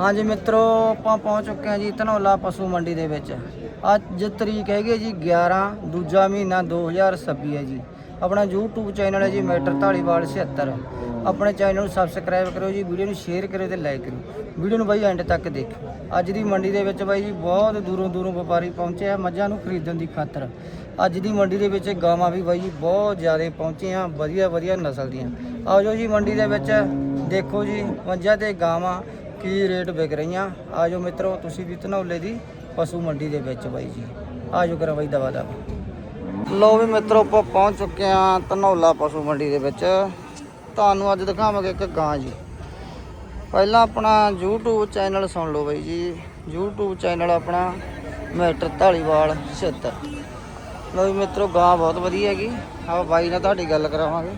ਹਾਂਜੀ ਮਿੱਤਰੋ, ਆਪਾਂ ਪਹੁੰਚ ਚੁੱਕੇ ਹਾਂ ਜੀ ਧਨੌਲਾ ਪਸ਼ੂ ਮੰਡੀ ਦੇ ਵਿੱਚ। ਅੱਜ ਤਰੀਕ ਹੈਗੀ ਹੈ ਜੀ 11 ਦੂਜਾ ਮਹੀਨਾ 2026 ਹੈ ਜੀ। ਆਪਣਾ YouTube ਚੈਨਲ ਹੈ ਜੀ ਮੈਟਰ ਢਾਲੀਵਾਲ 76 ਆਪਣੇ ਚੈਨਲ ਨੂੰ ਸਬਸਕ੍ਰਾਈਬ ਕਰੋ ਜੀ, ਵੀਡੀਓ ਨੂੰ ਸ਼ੇਅਰ ਕਰੋ ਤੇ ਲਾਈਕ ਕਰੋ ਵੀਡੀਓ ਨੂੰ ਬਾਈ ਐਂਡ ਤੱਕ ਦੇਖੋ ਅੱਜ ਦੀ ਮੰਡੀ ਦੇ ਵਿੱਚ ਬਾਈ ਜੀ ਬਹੁਤ ਦੂਰੋਂ ਦੂਰੋਂ ਵਪਾਰੀ ਪਹੁੰਚੇ ਆ, ਮੱਝਾਂ ਨੂੰ ਖਰੀਦਣ ਦੀ ਖਾਤਰ। ਅੱਜ ਦੀ ਮੰਡੀ ਦੇ ਵਿੱਚ ਗਾਵਾਂ ਵੀ ਬਾਈ ਜੀ ਬਹੁਤ ਜ਼ਿਆਦਾ ਪਹੁੰਚੇ ਆ ਵਧੀਆ ਵਧੀਆ ਨਸਲ ਦੀਆਂ। ਆਓ ਜੋ ਜੀ ਮੰਡੀ ਦੇ ਵਿੱਚ ਦੇਖੋ ਜੀ ਮੱਝਾਂ ਤੇ ਗਾਵਾਂ। ਕੀ ਰੇਟ ਵਿਕ ਰਹੀਆਂ? ਆਜੋ ਮਿੱਤਰੋ, ਤੁਸੀਂ ਵੀ ਧਨੌਲੇ ਦੀ ਪਸ਼ੂ ਮੰਡੀ ਦੇ ਵਿੱਚ ਬਾਈ ਜੀ। ਆਜੋ ਕਰਾਂ ਬਾਈ, ਦਵਾ ਦਾ ਲੋ ਵੀ ਮਿੱਤਰੋ, ਆਪਾਂ ਪਹੁੰਚ ਚੁੱਕੇ ਆ ਧਨੌਲਾ ਪਸ਼ੂ ਮੰਡੀ ਦੇ ਵਿੱਚ। ਤੁਹਾਨੂੰ ਅੱਜ ਦਿਖਾਵਾਂਗੇ ਇੱਕ ਗਾਂ ਜੀ। ਪਹਿਲਾਂ ਆਪਣਾ YouTube ਚੈਨਲ ਸੁਣ ਲਓ ਬਾਈ ਜੀ। YouTube ਚੈਨਲ ਆਪਣਾ ਮੈਟਰ ਢਾਲੀਵਾਲ 76 ਲੋ ਵੀ ਮਿੱਤਰੋ, ਗਾਂ ਬਹੁਤ ਵਧੀਆ ਹੈਗੀ। ਆਪਾਂ ਬਾਈ ਨਾਲ ਤੁਹਾਡੀ ਗੱਲ ਕਰਾਵਾਂਗੇ।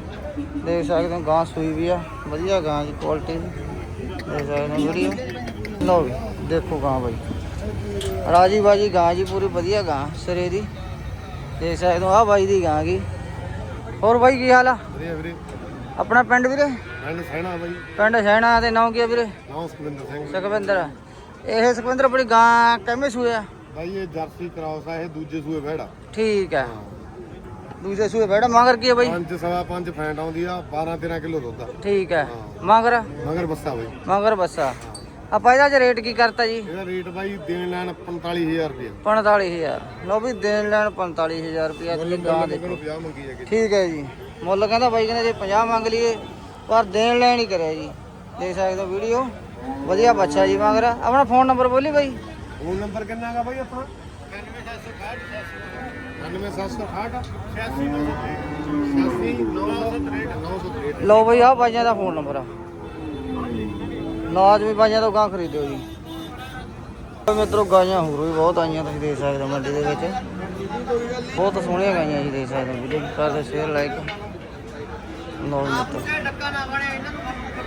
ਦੇਖ ਸਕਦੇ ਹੋ, ਗਾਂ ਸੂਈ ਵੀ ਆ। ਵਧੀਆ ਗਾਂ ਜੀ ਕੁਆਲਿਟੀ ਦੇਖੋ ਗਾਂ ਬਾਈ। ਰਾਜੀ ਬਾਜੀ ਗਾਂ ਜੀ ਪੂਰੀ ਵਧੀਆ ਗਾਂ ਸਿਰੇ ਦੀ। ਦੇਖ ਸਕਦੇ ਹੋ ਆ ਬਾਈ ਦੀ ਗਾਂ ਗੀ ਹੋਰ ਬਾਈ ਕੀ ਹਾਲ ਆ? ਵਧੀਆ ਵੀਰੇ। ਆਪਣਾ ਪਿੰਡ ਵੀਰੇ? ਪਿੰਡ ਸੈਣਾ ਬਾਈ। ਪਿੰਡ ਸੈਣਾ ਤੇ ਨਾਂ ਕੀ ਆ ਵੀਰੇ? ਨਾਮ ਸੁਖਵਿੰਦਰ ਸਿੰਘ। ਸੁਖਵਿੰਦਰ। ਇਹ ਸੁਖਵਿੰਦਰ ਆਪਣੀ ਗਾਂ ਕਿਵੇਂ ਸੂਏ ਆ? ਬਾਈ ਇਹ ਜਰਸੀ ਕਰਾਉਸ ਆ ਇਹ ਦੂਜੇ ਸੂਏ ਬਹਿੜਾ। ਠੀਕ ਹੈ ਦੂਜੇ ਸੂਏ ਬੈਠਾ ਮਗਰ ਕੀ ਬਾਈ? ਪੰਜ ਸਵਾ ਪੰਜ ਫੈਂਟ ਆਉਂਦੀ ਆ 12 13 ਕਿਲੋ ਦੁੱਧ ਆ। ਠੀਕ ਹੈ। ਮਗਰ? ਮਗਰ ਬੱਸਾ ਬਾਈ। ਮਗਰ ਬੱਸਾ। ਆਪਾਂ ਇਹਦਾ ਚ ਰੇਟ ਕੀ ਕਰਤਾ ਜੀ? ਇਹਦਾ ਰੇਟ ਬਾਈ ਦੇਣ ਲੈਣ 45000 ਰੁਪਏ 45000 ਲਓ ਵੀ ਦੇਣ ਲੈਣ 45000 ਰੁਪਇਆ ਦੀ ਗਾਂ ਦੇ ਮੈਨੂੰ 50 ਮੰਗੀ ਹੈ ਠੀਕ ਹੈ ਜੀ। ਮੁੱਲ ਕਹਿੰਦਾ ਬਾਈ ਕਹਿੰਦਾ ਜੇ 50 ਮੰਗ ਲਈਏ ਪਰ ਦੇਣ ਲੈਣ ਹੀ ਕਰਿਆ ਜੀ। ਦੇਖ ਸਕਦੇ ਹੋ ਵੀਡੀਓ। ਵਧੀਆ ਬੱਚਾ ਜੀ ਮਗਰ। ਆਪਣਾ ਫੋਨ ਨੰਬਰ ਬੋਲੀ ਬਾਈ। ਫੋਨ ਨੰਬਰ ਕਿੰਨਾ ਹੈਗਾ ਬਾਈ ਆਪਣਾ? 99768 86963 ਲਓ ਬਈ ਆ ਬਾਈਆਂ ਦਾ ਫੋਨ ਨੰਬਰ ਆ। ਲਾਜ਼ਮੀ ਬਾਈਆਂ ਤੋਂ ਗਾਂ ਖਰੀਦਿਓ ਜੀ। ਮਿੱਤਰੋ ਗਾਈਆਂ ਹੋਰ ਵੀ ਬਹੁਤ ਆਈਆਂ ਤੁਸੀਂ ਦੇਖ ਸਕਦੇ ਹੋ ਮੰਡੀ ਦੇ ਵਿੱਚ। ਬਹੁਤ ਸੋਹਣੀਆਂ ਗਾਈਆਂ ਜੀ ਦੇਖ ਸਕਦੇ ਹੋ ਵੀਡੀਓ। ਕਰਦੇ ਸ਼ੇਅਰ ਲਾਈਕ ਲਓ ਮਿੱਤਰੋ।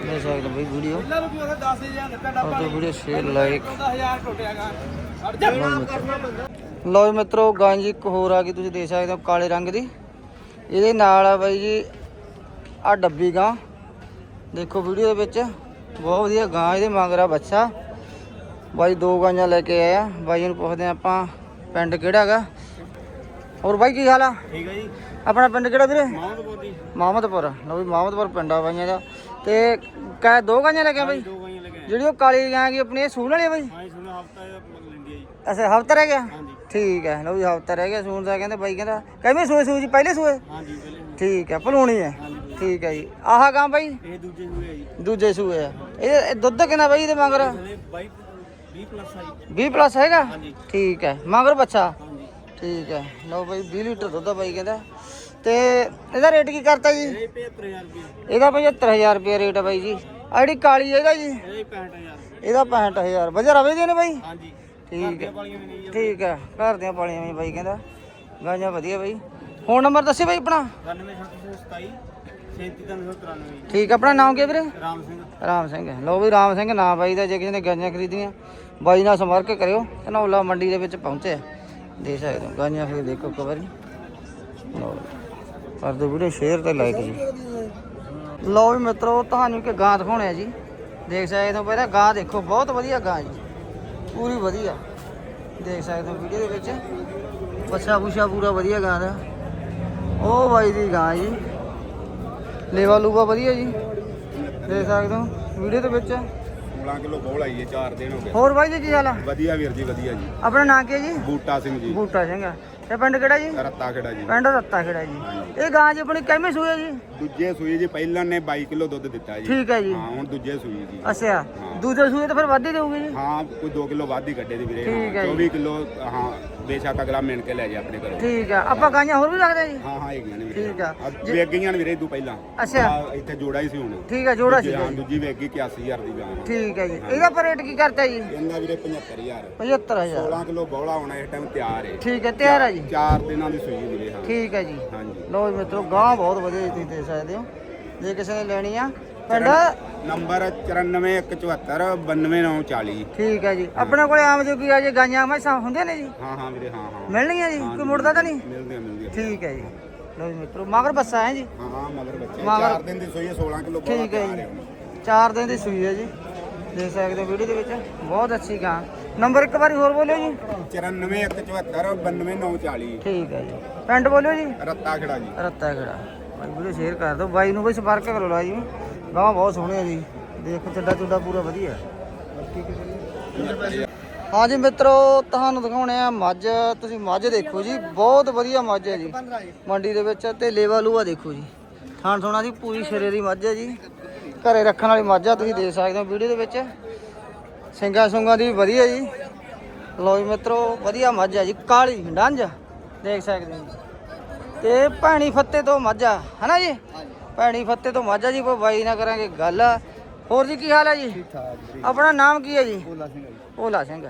ਦੇਖ ਸਕਦੇ ਹੋ ਬਈ ਵੀਡੀਓ। ਕਰਦੇ ਵੀਡੀਓ ਸ਼ੇਅਰ ਲਾਈਕ ਲਓ ਮਿੱਤਰੋ। ਜੀ ਮਿੱਤਰੋ ਗਾਂ ਜੀ ਇੱਕ ਹੋਰ ਆ ਗਈ ਤੁਸੀਂ ਦੇਖ ਸਕਦੇ ਹੋ ਕਾਲੇ ਰੰਗ ਦੀ। ਇਹਦੇ ਨਾਲ ਆ ਬਾਈ ਜੀ ਆ ਡੱਬੀ ਗਾਂ। ਦੇਖੋ ਵੀਡੀਓ ਦੇ ਵਿੱਚ ਬਹੁਤ ਵਧੀਆ ਗਾਂ ਇਹਦੇ ਮਗਰ ਆ ਬੱਚਾ। ਬਾਈ ਦੋ ਗਾਂਆਂ ਲੈ ਕੇ ਆਇਆ। ਬਾਈ ਨੂੰ ਪੁੱਛਦੇ ਆਪਾਂ ਪਿੰਡ ਕਿਹੜਾ ਹੈਗਾ? ਹੋਰ ਬਾਈ ਕੀ ਹਾਲ ਆ? ਠੀਕ ਹੈ ਜੀ। ਆਪਣਾ ਪਿੰਡ ਕਿਹੜਾ ਵੀਰੇ? ਮਾਮਦਪੁਰ ਲਓ ਵੀ ਮਾਮਦਪੁਰ ਪਿੰਡ ਆ ਬਾਈਆਂ ਦਾ। ਤੇ ਕਾ ਦੋ ਗਾਂਆਂ ਲੈ ਕੇ ਆ ਬਾਈ? ਦੋ ਲੈ ਕੇ ਜਿਹੜੀ ਉਹ ਕਾਲੀ ਗਾਂ ਕੀ ਆਪਣੀ ਸੂਣ ਵਾਲੀ ਆ ਬਾਈ? ਹਾਂ ਸੁਣੋ ਹਫਤਾ ਲੈਂਦੀ ਹੈ ਜੀ। ਅੱਛਾ ਹਫਤਾ ਰਹਿ ਗਿਆ? ਹਾਂਜੀ। ਠੀਕ ਹੈ ਲਓ ਵੀ ਹਫਤਾ ਰਹਿ ਗਿਆ ਸੂਣ ਦਾ ਕਹਿੰਦੇ ਬਾਈ ਕਹਿੰਦਾ ਕਿਵੇਂ ਸੂਏ ਸੂਏ ਜੀ ਪਹਿਲੇ ਸੂਏ? ਹਾਂਜੀ ਪਹਿਲੇ ਠੀਕ ਹੈ ਭਲੂਣੀ ਹੈ। ਠੀਕ ਹੈ ਜੀ। ਆਹ ਗਾਂ ਬਾਈ? ਇਹ ਦੂਜੇ ਸੂਏ ਜੀ। ਦੂਜੇ ਸੂਏ ਆ। ਇਹ ਇਹ ਦੁੱਧ ਕਿੰਨਾ ਬਾਈ ਇਹਦੇ ਮਗਰ? ਬਾਈ 20 ਪਲੱਸ ਆਈ 20 ਪਲੱਸ ਹੈਗਾ? ਹਾਂਜੀ। ਠੀਕ ਹੈ ਮਗਰ ਬੱਚਾ? ਹਾਂਜੀ। ਠੀਕ ਹੈ ਲਓ ਬਾਈ 20 ਲੀਟਰ ਦੁੱਧ ਆ ਬਾਈ ਕਹਿੰਦਾ। ਤੇ ਇਹਦਾ ਰੇਟ ਕੀ ਕਰਤਾ ਜੀ? ਇਹ 75000 ਰੁਪਏ। ਇਹਦਾ 75000 ਰੁਪਏ ਰੇਟ ਆ ਬਾਈ ਜੀ। ਆ ਜਿਹੜੀ ਕਾਲੀ ਇਹਦਾ ਜੀ। ਇਹ 65000 ਇਹਦਾ 65000 ਵਜਾ ਰਵੇ ਦੇ ਨੇ ਬਾਈ? ਹਾਂਜੀ। ਠੀਕ ਹੈ। ਠੀਕ ਹੈ ਘਰ ਦੀਆਂ ਪਾਲੀਆਂ ਵੀ ਬਾਈ ਕਹਿੰਦਾ। ਗਾਂਜਾਂ ਵਧੀਆ ਬਾਈ। ਫੋਨ ਨੰਬਰ ਦੱਸੇ ਬਾਈ ਆਪਣਾ? 9727 37393 ਠੀਕ ਆਪਣਾ ਨਾਮ ਕੀ ਹੈ ਵੀਰੇ? ਰਾਮ ਸਿੰਘ। ਰਾਮ ਸਿੰਘ ਲਓ ਵੀ ਰਾਮ ਸਿੰਘ ਨਾਂ ਬਾਈ ਦਾ ਜੇ ਕਿਸੇ ਨੇ ਗਾਂਜਾਂ ਖਰੀਦੀਆਂ ਬਾਈ ਨਾਲ ਸੰਪਰਕ ਕਰਿਓ ਧਨੌਲਾ ਮੰਡੀ ਦੇ ਵਿੱਚ ਪਹੁੰਚੇ। ਦੇ ਸਕਦੇ ਹੋ ਗਾਂਜਾਂ ਫਿਰ ਦੇਖੋ ਇੱਕ ਵਾਰੀ। ਲਓ ਕਰ ਦਿਓ ਵੀਡੀਓ ਸ਼ੇਅਰ ਤੇ ਲਾਈਕ ਜੀ। ਲਓ ਵੀ ਮਿੱਤਰੋ ਤੁਹਾਨੂੰ ਇੱਕ ਗਾਂ ਦਿਖਾਉਣੇ ਆ ਜੀ। ਦੇਖ ਸਕਦੇ ਹੋ ਪਹਿਲਾਂ ਗਾਂ ਦੇਖੋ ਬਹੁਤ ਵਧੀਆ ਗਾਂ ਜੀ। ਪੂਰੀ ਵਧੀਆ। ਦੇਖ ਸਕਦੇ ਹੋ ਵੀਡੀਓ ਦੇ ਵਿੱਚ। ਬੱਚਾ ਬੁਛਾ ਪੂਰਾ ਵਧੀਆ ਗਾਂ ਦਾ। ਉਹ ਬਾਈ ਦੀ ਗਾਂ ਜੀ। ਲੇਵਾ ਲੂਵਾ ਵਧੀਆ ਜੀ। ਦੇਖ ਸਕਦੇ ਹੋ ਵੀਡੀਓ ਦੇ ਵਿੱਚ। 16 ਕਿਲੋ ਬੋਲ ਆਈ ਹੈ 4 ਦਿਨ ਹੋ ਗਏ। ਹੋਰ ਬਾਈ ਜੀ ਕੀ ਹਾਲ ਆ? ਵਧੀਆ ਵੀਰ ਜੀ ਵਧੀਆ ਜੀ। ਆਪਣਾ ਨਾਂ ਕੀ ਹੈ ਜੀ? ਬੂਟਾ ਸਿੰਘ ਜੀ। ਬੂਟਾ ਸਿੰਘ। ਤੇ ਪਿੰਡ ਕਿਹੜਾ ਜੀ? ਰੱਤਾ ਖੇੜਾ ਜੀ। ਪਿੰਡ ਰੱਤਾ ਖੇੜਾ ਜੀ। ਇਹ ਗਾਂ ਜੀ ਆਪਣੀ ਕਿਵੇਂ ਸੂਈ ਹੈ ਜੀ? ਦੂਜੇ ਸੂਈ ਜੀ ਪਹਿਲਾਂ ਨੇ 22 ਕਿਲੋ ਦੁੱਧ ਦਿੱਤਾ ਜੀ। ਠੀਕ ਹੈ ਜੀ। ਹਾਂ ਹੁਣ ਦੂਜੇ ਸੂਈ ਜੀ। ਅੱਛਾ। ਦੂਜੇ ਸੂਏ ਤਾਂ ਫਿਰ ਵੱਧ ਹੀ ਦੇਊਗੀ ਜੀ? ਹਾਂ ਕੋਈ 2 ਕਿਲੋ ਵੱਧ ਹੀ ਕੱਢੇ ਦੀ ਵੀਰੇ। ਠੀਕ ਹੈ ਹਾਂ, ਜੀ। 24 ਕਿਲੋ ਹਾਂ ਬੇਸ਼ੱਕ ਅਗਲਾ ਮਿਣ ਕੇ ਲੈ ਜਾ ਆਪਣੇ ਘਰੋਂ। ਠੀਕ ਆ। ਆਪਾਂ ਗਾਂਆਂ ਹੋਰ ਵੀ ਰੱਖਦੇ ਜੀ? ਹਾਂ ਹਾਂ ਹੈਗੀਆਂ ਨੇ ਵੀਰੇ ਠੀਕ ਆ। ਅੱਜ ਵੇਚ ਗਈਆਂ ਨੇ ਵੀਰੇ ਪਹਿਲਾਂ। ਅੱਛਾ। ਆਹ ਇੱਥੇ ਜੋੜਾ ਹੀ ਸੀ ਹੁਣ। ਠੀਕ ਆ ਜੋੜਾ ਸੀ। ਹਾਂ ਦੂਜੀ ਵੇਚ ਗਈ 81000 ਦੀ ਗਾਂ। ਠੀਕ ਹੈ ਜੀ। ਇਹਦਾ ਪਰ ਰੇਟ ਕੀ ਕਰਤਾ ਜੀ? ਇਹਦਾ ਵੀਰੇ 75000 75000 16 ਕਿਲੋ ਬੌਲਾ ਹੋਣਾ ਇਸ ਟਾਈਮ ਤਿਆਰ ਹੈ ਠੀਕ ਹੈ ਤਿਆਰ ਆ ਜੀ। 4 ਦਿਨਾਂ ਦੀ ਸੂਈ ਵੀਰੇ ਹਾਂ। ਠੀਕ ਹੈ ਜੀ। ਹਾਂਜੀ। ਲੋ ਜੀ ਮਿੱਤਰੋ ਗਾਂ ਬਹੁਤ ਵਧੀਆ ਜੀ ਤੁਸੀਂ ਦੇ ਸਕਦੇ ਹੋ। ਜੇ ਕਿਸੇ ਨੇ ਲੈਣੀ ਆ ਪਿੰਡ ਨੰਬਰ 9417 92940 ਠੀਕ ਹੈ ਜੀ। ਆਪਣੇ ਕੋਲੇ ਆਮ ਜੋ ਕੀ ਆ ਜੇ ਗਾਈਆਂ ਮੈਸਾਂ ਹੁੰਦੀਆਂ ਨੇ ਜੀ? ਹਾਂ ਹਾਂ ਵੀਰੇ ਹਾਂ ਹਾਂ। ਮਿਲਣਗੀਆਂ ਜੀ? ਕੋਈ ਮੁੜਦਾ ਤਾਂ ਨਹੀਂ? ਮਿਲਦੇ ਆ ਮਿਲਦੇ ਆ ਠੀਕ ਹੈ ਜੀ। ਲੋ ਜੀ ਮਿੱਤਰੋ ਮਗਰ ਬੱਸਾ ਹੈ ਜੀ। ਹਾਂ ਹਾਂ ਮਗਰ ਬੱਚੇ ਮਗਰ- 4 ਦਿਨ ਦੀ ਸੂਈ ਹੈ 16 ਕਿਲੋ ਠੀਕ ਹੈ ਜੀ। ਹੈ। ਚਾਰ ਦਿਨ ਦੀ ਸੂਈ ਹੈ ਜੀ। ਦੇਖ ਸਕਦੇ ਹੋ ਵੀਡੀਓ ਦੇ ਵਿੱਚ। ਬਹੁਤ ਅੱਛੀ ਗਾਂ। ਨੰਬਰ ਇੱਕ ਵਾਰੀ ਹੋਰ ਬੋਲਿਓ ਜੀ। 94174 92940 ਠੀਕ ਹੈ ਜੀ। ਪਿੰਡ ਬੋਲਿਓ ਜੀ। ਰੱਤਾ ਖੜਾ ਜੀ। ਰੱਤਾ ਖੜਾ ਵੀਡੀਓ ਸ਼ੇਅਰ ਕਰ ਦਿਓ। ਬਾਈ ਨੂੰ ਬਈ ਸੰਪਰਕ ਕਰੋ ਲਾ ਜੀ। ਗਾਂ ਬਹੁਤ ਸੋਹਣੇ ਆ ਜੀ। ਦੇਖੋ, ਚੱਡਾ ਚੁੱਡਾ ਪੂਰਾ ਵਧੀਆ। ਹਾਂਜੀ ਮਿੱਤਰੋ, ਤੁਹਾਨੂੰ ਦਿਖਾਉਣੇ ਆ ਮੱਝ। ਤੁਸੀਂ ਮੱਝ ਦੇਖੋ ਜੀ, ਬਹੁਤ ਵਧੀਆ ਮੱਝ ਹੈ ਜੀ। ਮੰਡੀ ਦੇ ਵਿੱਚ ਤੇ ਲੇਵਾ ਲੂਆ ਦੇਖੋ ਜੀ। ਥਾਣ ਥੋਣਾ ਦੀ ਪੂਰੀ ਸ਼ਰੇ ਦੀ ਮੱਝ ਹੈ ਜੀ। ਘਰੇ ਰੱਖਣ ਵਾਲੀ ਮੱਝ ਆ, ਤੁਸੀਂ ਦੇਖ ਸਕਦੇ ਹੋ ਵੀਡੀਓ ਦੇ ਵਿੱਚ। ਸਿੰਗਾ ਸੁੰਗਾ ਦੀ ਵਧੀਆ ਜੀ। ਲੋ ਜੀ ਮਿੱਤਰੋ, ਵਧੀਆ ਮੱਝ ਆ ਜੀ। ਕਾਲੀ, ਡੰਜ। ਦੇਖ ਸਕਦੇ ਹੋ ਤੇ ਭੈਣੀ ਫੱਤੇ ਤੋਂ ਮੱਝ ਆ। ਹਨਾ ਜੀ? ਭੈਣੀ ਫੱਤੇ ਤੋਂ ਮਾਝਾ ਜੀ ਕੋਈ ਬਾਈ ਨਾ ਕਰਾਂਗੇ ਗੱਲ ਹੋਰ ਜੀ ਕੀ ਹਾਲ ਹੈ ਜੀ? ਆਪਣਾ ਨਾਮ ਕੀ ਹੈ ਜੀ? ਭੋਲਾ ਸਿੰਘ ਜੀ। ਭੋਲਾ ਸਿੰਘ।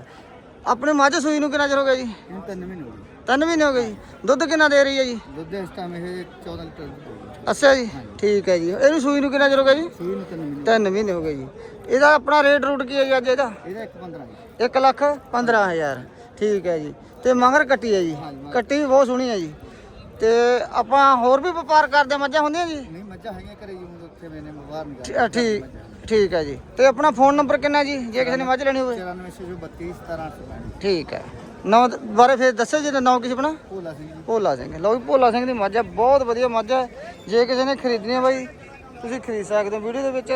ਆਪਣੇ ਮੱਝ ਸੂਈ ਨੂੰ ਕਿੰਨਾ ਚਿਰ ਹੋ ਗਿਆ ਜੀ? ਇਹਨੂੰ ਤਿੰਨ ਮਹੀਨੇ ਹੋ ਗਏ। ਤਿੰਨ ਮਹੀਨੇ ਹੋ ਗਏ ਜੀ। ਦੁੱਧ ਕਿੰਨਾ ਦੇ ਰਹੀ ਹੈ ਜੀ? ਦੁੱਧ ਇਸ ਟਾਈਮ ਇਹ 14 ਲੀਟਰ ਅੱਛਾ ਜੀ ਠੀਕ ਹੈ ਜੀ। ਇਹਨੂੰ ਸੂਈ ਨੂੰ ਕਿੰਨਾ ਚਿਰ ਹੋ ਗਿਆ ਜੀ? ਸੂਈ ਨੂੰ ਤਿੰਨ ਮਹੀਨੇ ਤਿੰਨ ਮਹੀਨੇ ਹੋ ਗਏ ਜੀ। ਇਹਦਾ ਆਪਣਾ ਰੇਟ ਰੂਟ ਕੀ ਹੈ ਜੀ ਅੱਜ ਇਹਦਾ? ਇਹਦਾ 1 15 1 ਲੱਖ 15000 ਠੀਕ ਹੈ ਜੀ। ਤੇ ਮਗਰ ਕੱਟੀ ਹੈ ਜੀ। ਕੱਟੀ ਵੀ ਬਹੁਤ ਸੋਹਣੀ ਹੈ ਜੀ। ਤੇ ਆਪਾਂ ਹੋਰ ਵੀ ਵਪਾਰ ਕਰਦੇ ਮੱਝਾਂ ਹੁੰਦੀਆਂ ਜੀ? ਮੱਝਾਂ ਹੈਗੀਆਂ ਘਰੇ ਜੀ ਹੁਣ ਉੱਥੇ ਮੈਨੇ ਬਾਹਰ ਨਹੀਂ ਠੀ- ਅ, ਠੀਕ ਠੀਕ ਹੈ ਜੀ। ਤੇ ਆਪਣਾ ਫੋਨ ਨੰਬਰ ਕਿੰਨਾ ਜੀ? ਜੇ ਕਿਸੇ ਨੇ ਮੱਝ ਲੈਣੀ ਹੋਵੇ। 9432 17 ਠੀਕ ਹੈ ਨੌ ਬਾਰੇ ਫਿਰ ਦੱਸੋ ਜੀ ਨੌ ਕਿਸੇ ਆਪਣਾ? ਭੋਲਾ ਸਿੰਘ ਜੀ। ਭੋਲਾ ਸਿੰਘ। ਲਓ ਵੀ ਭੋਲਾ ਸਿੰਘ ਦੀ ਮੱਝ ਹੈ ਬਹੁਤ ਵਧੀਆ ਮੱਝ ਹੈ ਜੇ ਕਿਸੇ ਨੇ ਖਰੀਦਣੀ ਹੈ ਬਾਈ ਤੁਸੀਂ ਖਰੀਦ ਸਕਦੇ ਹੋ ਵੀਡੀਓ ਦੇ ਵਿੱਚ।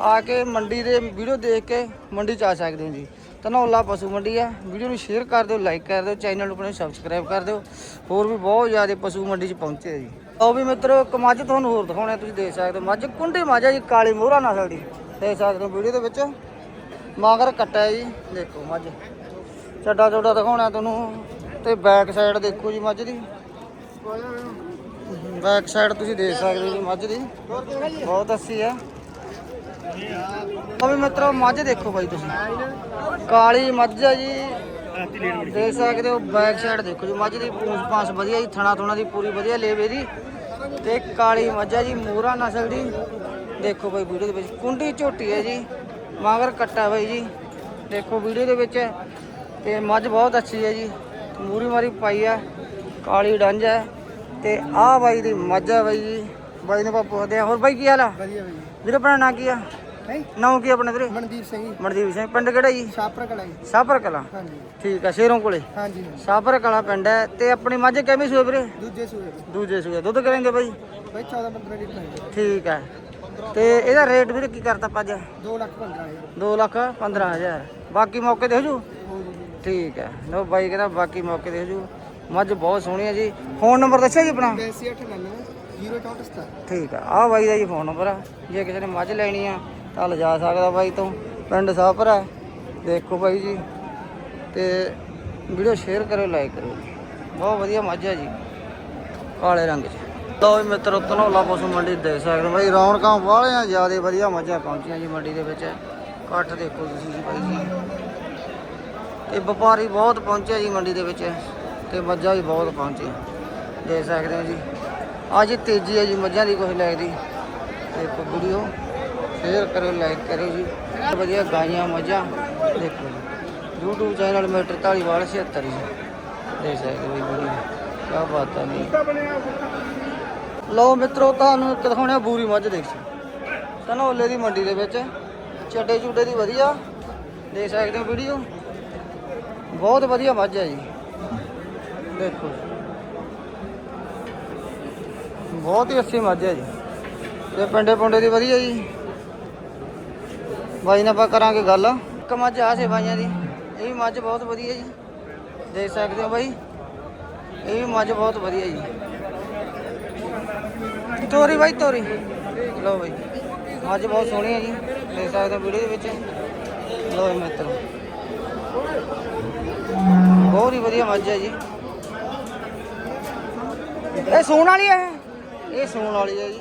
ਆ ਕੇ ਮੰਡੀ ਦੇ ਵੀਡੀਓ ਦੇਖ ਕੇ ਮੰਡੀ ਚ ਆ ਸਕਦੇ ਹੋ ਜੀ। ਧਨੌਲਾ ਪਸ਼ੂ ਮੰਡੀ ਹੈ ਵੀਡੀਓ ਨੂੰ ਸ਼ੇਅਰ ਕਰ ਦਿਓ ਲਾਈਕ ਕਰ ਦਿਓ ਚੈਨਲ ਨੂੰ ਆਪਣੇ ਸਬਸਕ੍ਰਾਈਬ ਕਰ ਦਿਓ। ਹੋਰ ਵੀ ਬਹੁਤ ਜ਼ਿਆਦਾ ਪਸ਼ੂ ਮੰਡੀ ਚ ਪਹੁੰਚੇ ਆ ਜੀ। ਲਓ ਵੀ ਮਿੱਤਰੋ, ਇੱਕ ਮੱਝ ਤੁਹਾਨੂੰ ਹੋਰ ਦਿਖਾਉਣੇ ਤੁਸੀਂ ਦੇਖ ਸਕਦੇ ਹੋ। ਮੱਝ ਕੁੰਡੇ ਮੱਝ ਹੈ ਜੀ, ਕਾਲੀ ਮੋਹਰਾ ਨਸਲ ਦੀ ਦੇਖ ਸਕਦੇ ਹੋ ਵੀਡੀਓ ਦੇ ਵਿੱਚ। ਮਗਰ ਕੱਟਿਆ ਜੀ, ਦੇਖੋ ਮੱਝ। ਚੱਡਾ ਚੋਡਾ ਦਿਖਾਉਣਾ ਤੁਹਾਨੂੰ। ਤੇ ਬੈਕ ਸਾਈਡ ਦੇਖੋ ਜੀ ਮੱਝ ਦੀ। ਬੈਕ ਸਾਈਡ ਤੁਸੀਂ ਦੇਖ ਸਕਦੇ ਹੋ ਜੀ ਮੱਝ ਦੀ। ਬਹੁਤ ਅੱਛੀ ਹੈ ਉਹ ਵੀ ਮਿੱਤਰੋ, ਮੱਝ ਦੇਖੋ ਬਾਈ ਤੁਸੀਂ। ਕਾਲੀ ਮੱਝ ਹੈ ਜੀ। ਦੇਖ ਸਕਦੇ ਹੋ ਬੈਕ ਸਾਈਡ ਦੇਖੋ ਜੀ ਮੱਝ ਦੀ ਪੂੰਛ ਪਾਸ ਵਧੀਆ ਜੀ ਥਣਾ ਥੁਣਾ ਦੀ ਪੂਰੀ ਵਧੀਆ ਲੇਵੇ ਦੀ ਤੇ ਕਾਲੀ ਮੱਝ ਹੈ ਜੀ ਮੂਰਾ ਨਸਲ ਦੀ। ਦੇਖੋ ਬਾਈ ਵੀਡੀਓ ਦੇ ਵਿੱਚ ਕੁੰਡੀ ਝੋਟੀ ਹੈ ਜੀ ਮਗਰ ਕੱਟਾ ਬਾਈ ਜੀ। ਦੇਖੋ ਵੀਡੀਓ ਦੇ ਵਿੱਚ ਤੇ ਮੱਝ ਬਹੁਤ ਅੱਛੀ ਹੈ ਜੀ ਮੂਰੀ ਮਾਰੀ ਪਾਈ ਹੈ ਕਾਲੀ ਡੰਜ ਹੈ। ਤੇ ਆਹ ਬਾਈ ਦੀ ਮੱਝ ਹੈ ਬਾਈ ਜੀ ਬਾਈ ਨੇ ਆਪਾਂ ਪੁੱਛਦੇ ਆ ਹੋਰ ਬਾਈ ਕੀ ਹਾਲ ਆ? ਵਧੀਆ ਬਈ। ਵੀਰੇ ਆਪਣਾ ਨਾਂ ਕੀ ਆ? ਹੈ ਨਾਂ ਕੀ ਆ ਆਪਣਾ ਵੀਰੇ? ਮਨਦੀਪ ਸਿੰਘ ਜੀ। ਮਨਦੀਪ ਸਿੰਘ। ਪਿੰਡ ਕਿਹੜਾ ਜੀ? ਛਾਪਰ ਕਲਾ ਜੀ। ਸਾਬਰ ਕਲਾ। ਹਾਂਜੀ। ਠੀਕ ਆ ਸ਼ੇਰੋਂ ਕੋਲੇ। ਹਾਂਜੀ। ਸਾਬਰ ਕਲਾ ਪਿੰਡ ਹੈ ਤੇ ਆਪਣੀ ਮੱਝ ਕਿਵੇਂ ਸੂਏ ਵੀਰੇ? ਦੂਜੇ ਸੂਏ ਦੂਜੇ ਸੂਏ। ਦੁੱਧ ਕਰਾਂਗੇ ਬਾਈ? ਬਈ 14 15 ਲੀਟਰ ਠੀਕ ਹੈ। ਤੇ ਇਹਦਾ ਰੇਟ ਵੀਰੇ ਕੀ ਕਰਤਾ ਪੱਜ 2 ਲੱਖ 15 ਹੈ 2 ਲੱਖ 15000 ਬਾਕੀ ਮੌਕੇ ਹੋ ਜੂ। ਠੀਕ ਹੈ। ਲੋ ਬਾਈ ਕਹਿੰਦਾ ਬਾਕੀ ਮੌਕੇ ਹੋ ਜੂ। ਮੱਝ ਬਹੁਤ ਸੋਹਣੀ ਹੈ ਜੀ। ਫੋਨ ਨੰਬਰ ਦੱਸਿਓ ਜੀ ਆਪਣਾ? 8899 067 ਠੀਕ ਆ ਆਹ ਬਾਈ ਦਾ ਜੀ ਫੋਨ ਨੰਬਰ ਆ। ਜੇ ਕਿਸੇ ਨੇ ਮੱਝ ਲੈਣੀ ਆ ਤਾਂ ਲਿਜਾ ਸਕਦਾ ਬਾਈ ਤੋਂ, ਪਿੰਡ ਸਾਹਪੁਰਾ ਦੇਖੋ ਬਾਈ ਜੀ ਤੇ ਵੀਡੀਓ ਸ਼ੇਅਰ ਕਰੋ ਲਾਈਕ ਕਰੋ ਬਹੁਤ ਵਧੀਆ ਮੱਝ ਹੈ ਜੀ, ਕਾਲੇ ਰੰਗ 'ਚ। ਲਓ ਵੀ ਮਿੱਤਰੋ, ਧਨੌਲਾ ਪਸ਼ੂ ਮੰਡੀ ਦੇਖ ਸਕਦੇ ਹੋ ਬਾਈ, ਰੌਣਕਾਂ ਵਾਲਿਆਂ ਜਿਆਦੇ ਵਧੀਆ ਮੱਝਾਂ ਪਹੁੰਚੀਆਂ ਜੀ ਮੰਡੀ ਦੇ ਵਿੱਚ। ਇਕੱਠ ਦੇਖੋ ਤੁਸੀਂ ਜੀ ਬਾਈ ਜੀ। ਤੇ ਵਪਾਰੀ ਬਹੁਤ ਪਹੁੰਚਿਆ ਜੀ ਮੰਡੀ ਦੇ ਵਿੱਚ ਤੇ ਮੱਝਾਂ ਵੀ ਬਹੁਤ ਪਹੁੰਚੀਆਂ। ਦੇਖ ਸਕਦੇ ਹੋ ਜੀ। ਅੱਜ ਤੇਜ਼ੀ ਹੈ ਜੀ ਮੱਝਾਂ ਦੀ ਕੁਛ ਲੱਗਦੀ ਦੇਖੋ ਵੀਡੀਓ। ਸ਼ੇਅਰ ਕਰੋ ਲਾਈਕ ਕਰੋ ਜੀ। ਵਧੀਆ ਗਾਈਆਂ, ਮੱਝਾਂ, ਦੇਖੋ ਜੀ। YouTube ਚੈਨਲ ਮੀਟਰ ਢਾਲੀਵਾਲ 76 ਜੀ। ਦੇਖ ਸਕਦੇ ਹੋ ਵੀਡੀਓ। ਕੀ ਬਾਤ ਹੈ ਨਹੀਂ ਲਓ ਮਿੱਤਰੋ, ਤੁਹਾਨੂੰ ਇੱਕ ਦਿਖਾਉਣਾ ਬੂਰੀ ਮੱਝ, ਦੇਖ ਸਕਦੇ ਧਨੌਲੇ ਦੀ ਮੰਡੀ ਦੇ ਵਿੱਚ। ਚੱਡੇ ਚੁੱਡੇ ਦੀ ਵਧੀਆ। ਦੇਖ ਸਕਦੇ ਹੋ ਵੀਡੀਓ। ਬਹੁਤ ਵਧੀਆ ਮੱਝ ਹੈ ਜੀ। ਦੇਖੋ ਬਹੁਤ ਹੀ ਅੱਛੀ ਮੱਝ ਹੈ ਜੀ। ਤੇ ਪਿੰਡੇ ਪੁੰਡੇ ਦੀ ਵਧੀਆ ਜੀ। ਬਾਈ ਨਾਲ ਆਪਾਂ ਕਰਾਂਗੇ ਗੱਲ। ਇੱਕ ਮੱਝ ਆ ਸੇ ਬਾਈਆਂ ਦੀ। ਇਹ ਵੀ ਮੱਝ ਬਹੁਤ ਵਧੀਆ ਜੀ। ਦੇਖ ਸਕਦੇ ਹੋ ਬਾਈ। ਇਹ ਵੀ ਮੱਝ ਬਹੁਤ ਵਧੀਆ ਜੀ। ਤੋਰੀ ਬਾਈ, ਤੋਰੀ। ਲਓ ਬਾਈ। ਮੱਝ ਬਹੁਤ ਸੋਹਣੀ ਹੈ ਜੀ। ਦੇਖ ਸਕਦੇ ਹੋ ਵੀਡੀਓ ਦੇ ਵਿੱਚ। ਲਓ ਮਿੱਤਰੋ। ਬਹੁਤ ਹੀ ਵਧੀਆ ਮੱਝ ਹੈ ਜੀ। ਇਹ ਸੂਣ ਵਾਲੀ ਹੈ ਇਹ? ਸੂਣ ਵਾਲੀ ਹੈ ਜੀ।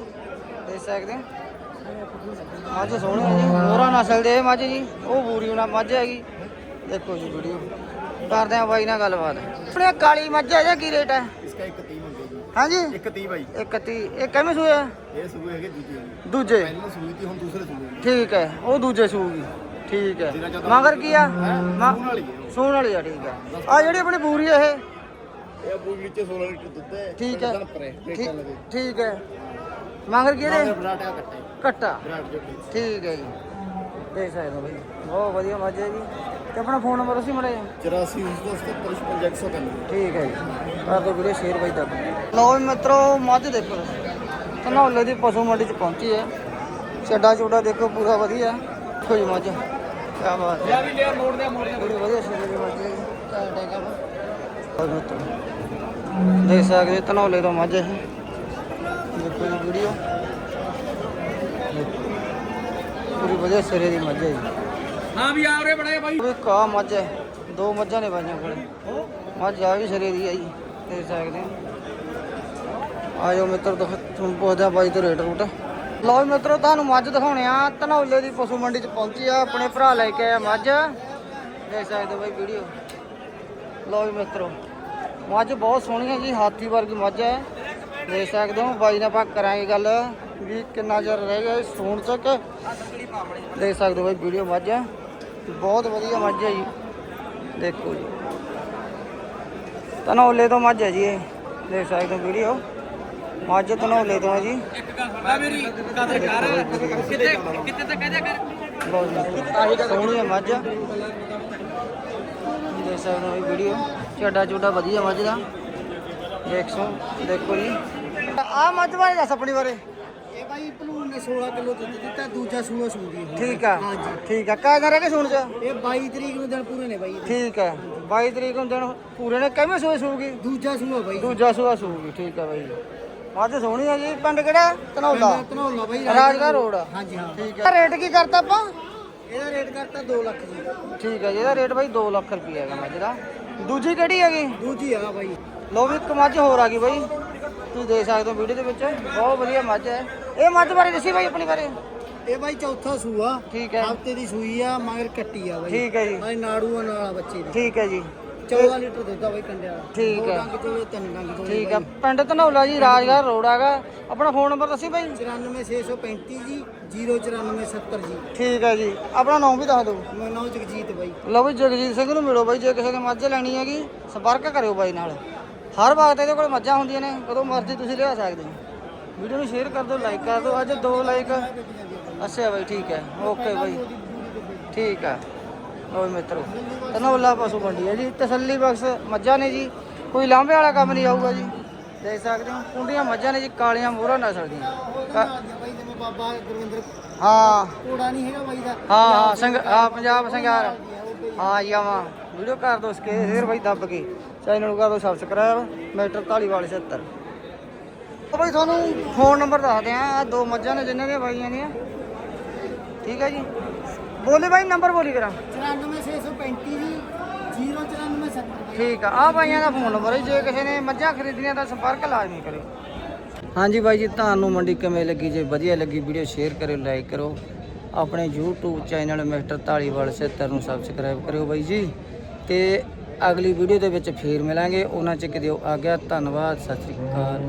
ਦੇਖ ਸਕਦੇ ਹੋ। ਮੱਝ ਸੋਹਣੀ ਹੈ ਜੀ। ਮੋਹਰਾ ਨਸਲ ਦੇ ਮੱਝ ਜੀ। ਉਹ ਬੂਰੀ ਉਹਨਾਂ ਮੱਝ ਹੈਗੀ। ਦੇਖੋ ਜੀ ਵੀਡੀਓ ਕਰਦੇ ਆ ਬਾਈ ਨਾਲ ਗੱਲਬਾਤ। ਆਪਣੇ ਕਾਲੀ ਮੱਝ ਹੈ ਜਾਂ ਕੀ ਰੇਟ ਹੈ ਇਸਕਾ 31 ਮੰਗੇ ਜੀ। ਹਾਂਜੀ? 31 ਬਾਈ। ਇੱਕ ਤੀ ਇਹ ਕਿਵੇਂ ਸੂਏ ਇਹ ਸੂਏ ਹੈਗੇ ਦੂਜੇ ਦੂਜੇ। ਪਹਿਲਾਂ ਸੂਈ ਤੀ ਹੁਣ ਦੂਸਰੇ ਸੂਏ ਠੀਕ ਹੈ। ਉਹ ਦੂਜੇ ਸੂਗੀ ਠੀਕ ਹੈ। ਮਗਰ ਕੀ ਆ? ਸੂਣ ਵਾਲੀ ਹੈ ਸੂਣ ਵਾਲੀ ਆ ਠੀਕ ਹੈ। ਆ ਜਿਹੜੀ ਆਪਣੀ ਬੂਰੀ ਆ ਇਹ? ਇਹ ਬੂਈ ਵਿੱਚ 16 ਲੀਟਰ ਦੁੱਧ ਹੈ। ਠੀਕ ਹੈ। ਠੀਕ- ਹੈ। ਮਗਰ ਕੀ ਇਹਦੇ? ਬਰਾਟਾ ਕੱਟੇ ਕੱਟਾ ਠੀਕ ਹੈ ਜੀ। ਦੇਖ ਸਕਦੇ ਹੋ ਬਈ। ਬਹੁਤ ਵਧੀਆ ਮੱਝ ਹੈ ਜੀ। ਤੇ ਆਪਣਾ ਫੋਨ ਨੰਬਰ ਅਸੀਂ ਮੜੇ 84 197 ਠੀਕ ਹੈ ਜੀ। ਕਰ ਦੋ ਵੀਰੇ ਸ਼ੇਅਰ ਬਾਈ ਤੱਕ ਲਓ ਮਿੱਤਰੋ ਮੱਝ ਦੇਖੋ ਧਨੌਲੇ ਦੀ ਪਸ਼ੂ ਮੰਡੀ ਚ ਪਹੁੰਚੀ ਹੈ। ਚੱਡਾ ਚੋਡਾ ਦੇਖੋ ਪੂਰਾ ਵਧੀਆ। ਦੇਖੋ ਜੀ ਮੱਝ। ਕਿਆ ਬਾਤ ਹੈ। ਵੀ ਲਿਆ ਮੋੜ ਦੇ ਮੋੜ ਬੜੀ ਵਧੀਆ ਸ਼ੇਰ ਦੀ ਮੱਝ ਹੈ ਕਿਆ ਟੈਗਾ ਮਿੱਤਰੋ। ਦੇਖ ਸਕਦੇ ਹੋ ਧਨੌਲੇ ਤੋਂ ਮੱਝ ਇਹ ਦੇਖੋ ਜੀ ਵੀਡੀਓ। ਪੂਰੀ ਵਧੀਆ ਸਿਰੇ ਦੀ ਮੱਝ ਹੈ ਜੀ। ਹਾਂ ਵੀ ਆ ਰਹੇ ਬੜੇ ਬਾਈ। ਉਹ ਕਾ ਮੱਝ ਹੈ ਦੋ ਮੱਝਾਂ ਨੇ ਬਾਈਆਂ ਕੋਲੇ। ਮੱਝ ਆ ਵੀ ਸਰੇ ਦੀ ਆ ਜੀ ਦੇਖ ਸਕਦੇ ਹੋ। ਆਜੋ ਮਿੱਤਰ ਤੁਹਾਨੂੰ ਪੁੱਛਦੇ ਆ ਬਾਈ ਤੋਂ ਰੇਟ ਰੂਟ। ਲਓ ਮਿੱਤਰੋ ਤੁਹਾਨੂੰ ਮੱਝ ਦਿਖਾਉਣੇ ਆ। ਧਨੌਲੇ ਦੀ ਪਸ਼ੂ ਮੰਡੀ ਚ ਪਹੁੰਚੀ ਆ ਆਪਣੇ ਭਰਾ ਲੈ ਕੇ ਆਇਆ ਮੱਝ। ਦੇਖ ਸਕਦੇ ਹੋ ਬਾਈ ਵੀਡੀਓ। ਲਓ ਮਿੱਤਰੋ ਮੱਝ ਬਹੁਤ ਸੋਹਣੀ ਹੈ ਜੀ ਹਾਥੀ ਵਰਗੀ ਮੱਝ ਹੈ। ਦੇਖ ਸਕਦੇ ਹੋ ਬਾਈ ਨਾਲ ਆਪਾਂ ਕਰਾਂਗੇ ਗੱਲ। ਵੀ ਕਿੰਨਾ ਚਿਰ ਰਹਿ ਗਿਆ ਇਹ ਸੂਣ ਤੱਕ? ਦੇਖ ਸਕਦੇ ਹੋ ਬਾਈ ਵੀਡੀਓ ਮੱਝ ਹੈ ਬਹੁਤ ਵਧੀਆ ਮੱਝ ਹੈ ਜੀ। ਦੇਖੋ ਜੀ। ਧਨੌਲੇ ਤੋਂ ਮੱਝ ਹੈ ਜੀ ਇਹ। ਦੇਖ ਸਕਦੇ ਹੋ ਵੀਡੀਓ ਮੱਝ ਧਨੌਲੇ ਤੋਂ ਹੈ ਜੀ ਜੀ ਸੋਹਣੀ ਹੈ ਮੱਝ ਦੇਖ ਸਕਦੇ ਹੋ ਵੀਡੀਓ ਚੱਡਾ ਚੋਡਾ ਵਧੀਆ ਮੱਝ ਦਾ ਦੇਖ ਦੇਖੋ ਜੀ। ਆ ਮੱਝ ਬਾਰੇ ਦੱਸ ਆਪਣੀ ਬਾਰੇ। ਇਹ ਬਾਈ ਭਲੂਣ ਨੇ 16 ਕਿਲੋ ਦੁੱਧ ਦਿੱਤਾ ਦੂਜਾ ਸੂਆ ਸੂਦੀ ਹੈ। ਠੀਕ ਆ ਠੀਕ ਆ। ਕਾਹ ਰਹਿ ਕੇ ਸੁਣ ਚ? ਇਹ 22 ਤਰੀਕ ਨੂੰ ਦਿਨ ਪੂਰੇ ਨੇ ਬਾਈ ਠੀਕ ਹੈ 22 ਤਰੀਕ ਨੂੰ ਦਿਨ ਪੂਰੇ ਨੇ ਕਿਵੇਂ ਸੋਏ ਸੂਗੀ ਦੂਜਾ ਸੂਆ ਬਾਈ। ਦੂਜਾ ਸੂਆ ਸੂਗੀ ਠੀਕ ਆ ਬਾਈ। ਮੱਝ ਸੋਹਣੀ ਆ ਜੀ ਪਿੰਡ ਕਿਹੜਾ? ਧਨੌਲਾ। ਧਨੌਲਾ ਬਾਈ ਰਾਜਗੜ੍ਹ ਰੋਡ। ਹਾਂਜੀ ਹਾਂ। ਠੀਕ ਹੈ ਰੇਟ ਕੀ ਕਰਤਾ ਆਪਾਂ? ਇਹਦਾ ਰੇਟ ਕਰਤਾ 2 ਲੱਖ ਜੀ। ਠੀਕ ਹੈ ਜੀ ਇਹਦਾ ਰੇਟ ਬਾਈ 2 ਲੱਖ ਰੁਪਏ ਹੈਗਾ ਮੱਝ ਦਾ। ਦੂਜੀ ਕਿਹੜੀ ਹੈਗੀ? ਦੂਜੀ ਆ ਬਾਈ। ਲੋ ਵੀ ਇੱਕ ਮੱਝ ਹੋਰ ਆ ਗਈ ਬਾਈ। ਤੁਸੀਂ ਦੇਖ ਸਕਦੇ ਹੋ ਵੀਡੀਓ ਦੇ ਵਿੱਚ। ਬਹੁਤ ਵਧੀਆ ਮੱਝ ਹੈ। ਇਹ ਮੱਝ ਬਾਰੇ ਦੱਸੀ ਬਾਈ ਆਪਣੀ ਬਾਰੇ। ਇਹ ਬਾਈ ਚੌਥਾ ਸੂਆ। ਠੀਕ ਹੈ ਹਫ਼ਤੇ ਦੀ ਸੂਈ ਆ ਮਗਰ ਕੱਟੀ ਆ ਬਾਈ। ਠੀਕ ਹੈ ਜੀ। ਬਾਈ ਨਾੜੂ ਆ ਨਾਲ ਆ ਬੱਚੇ ਦੀ। ਠੀਕ ਹੈ ਜੀ। 14 ਲੀਟਰ ਦੁੱਧ ਆ ਬਾਈ ਕੰਡੇ ਵਾਲਾ ਠੀਕ ਦੋ ਹੈ। ਡੰਗ ਚੋਲੇ ਤਿੰਨ ਡੰਗ ਚੋਲੇ ਠੀਕ ਹੈ। ਪਿੰਡ ਧਨੌਲਾ ਜੀ ਰਾਜਗੜ੍ਹ ਰੋਡ ਹੈਗਾ। ਆਪਣਾ ਫੋਨ ਨੰਬਰ ਦੱਸੀ ਬਾਈ। 94635 ਜੀ 09470 ਜੀ। ਠੀਕ ਹੈ ਜੀ। ਆਪਣਾ ਨਾਮ ਵੀ ਦੱਸ ਦਿਓ। ਮੇਰਾ ਨਾਮ ਜਗਜੀਤ ਬਾਈ। ਲਓ ਵੀ ਜਗਜੀਤ ਸਿੰਘ ਨੂੰ ਮਿਲੋ ਬਾਈ। ਜੇ ਕਿਸੇ ਨੇ ਮੱਝ ਲੈਣੀ ਹੈਗੀ ਸੰਪਰਕ ਕਰਿਓ ਬਾਈ ਨਾਲ। ਹਰ ਵਕਤ ਇਹਦੇ ਕੋਲ ਮੱਝਾਂ ਹੁੰਦੀਆਂ ਨੇ। ਕਦੋਂ ਮਰਜ਼ੀ ਤੁਸੀਂ ਲਿਆ ਸਕਦੇ ਹੋ। ਵੀਡੀਓ ਨੂੰ ਸ਼ੇਅਰ ਕਰ ਦਿਓ ਲਾਈਕ ਕਰ ਦਿਓ। ਅੱਜ ਦੋ ਲਾਈਕ ਅੱਛਾ ਬਾਈ ਠੀਕ ਹੈ। Okay bye. ਠੀਕ ਹੈ। ਜੀ ਮਿੱਤਰੋ ਧਨੌਲਾ ਪਸ਼ੂ ਮੰਡੀ ਹੈ ਜੀ। ਤਸੱਲੀ ਬਖਸ਼ ਮੱਝਾਂ ਨੇ ਜੀ। ਕੋਈ ਲਾਂਭੇ ਵਾਲਾ ਕੰਮ ਨਹੀਂ ਆਊਗਾ ਜੀ। ਦੇਖ ਸਕਦੇ ਹੋ ਕੁੰਡੀਆਂ ਮੱਝਾਂ ਨੇ ਜੀ ਕਾਲੀਆਂ ਮੋਹਰਾਂ ਨਸਲ ਦੀਆਂ ਬਾਬਾ ਗੁਰਵਿੰਦਰ ਹਾਂ। ਕੋੜਾ ਨਹੀਂ ਹੈਗਾ ਬਾਈ ਦਾ? ਹਾਂ ਹਾਂ ਸੰਗ ਹਾਂ ਪੰਜਾਬ ਸੰਗਾਰ ਹਾਂ ਜਾਵਾ ਵੀਡੀਓ ਕਰ ਦੋ ਸਕੇ ਫੇਰ ਬਾਈ ਦੱਬ ਕੇ। ਚੈਨਲ ਨੂੰ ਕਰ ਦੋ ਸਬਸਕ੍ਰਾਈਬ ਮੈਟਰ 43 ਵਾਲੇ 70 ਉਹ ਬਾਈ ਤੁਹਾਨੂੰ ਫੋਨ ਨੰਬਰ ਦੱਸਦੇ ਆ ਆਹ ਦੋ ਮੱਝਾਂ ਨੇ ਜਿਨ੍ਹਾਂ ਦੀਆਂ ਬਾਈਆਂ ਦੀਆਂ। ਠੀਕ ਹੈ ਜੀ। ਬੋਲੇ ਬਾਈ ਨੰਬਰ ਬੋਲੀ ਕਰਾਂ 94635 ਜੀ 09470 ਠੀਕ ਆ ਆ ਬਾਈਆਂ ਦਾ ਫੋਨ ਨੰਬਰ ਹੈ ਜੇ ਕਿਸੇ ਨੇ ਮੱਝਾਂ ਖਰੀਦਣੀਆਂ ਤਾਂ ਸੰਪਰਕ ਲਾਜ਼ਮੀ ਕਰਿਓ। ਹਾਂਜੀ ਬਾਈ ਜੀ ਤੁਹਾਨੂੰ ਮੰਡੀ ਕਿਵੇਂ ਲੱਗੀ? ਜੇ ਵਧੀਆ ਲੱਗੀ ਵੀਡੀਓ ਸ਼ੇਅਰ ਕਰਿਓ ਲਾਈਕ ਕਰੋ ਆਪਣੇ YouTube ਚੈਨਲ ਮਿਸਟਰ ਢਾਲੀਵਾਲ 76 ਨੂੰ ਸਬਸਕ੍ਰਾਈਬ ਕਰਿਓ ਬਾਈ ਜੀ। ਤੇ ਅਗਲੀ ਵੀਡੀਓ ਦੇ ਵਿੱਚ ਫੇਰ ਮਿਲਾਂਗੇ। ਉਹਨਾਂ ਚ ਦਿਓ ਆ ਗਿਆ ਧੰਨਵਾਦ ਸਤਿ ਸ੍ਰੀ ਅਕਾਲ।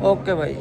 ਓਕੇ ਬਾਈ।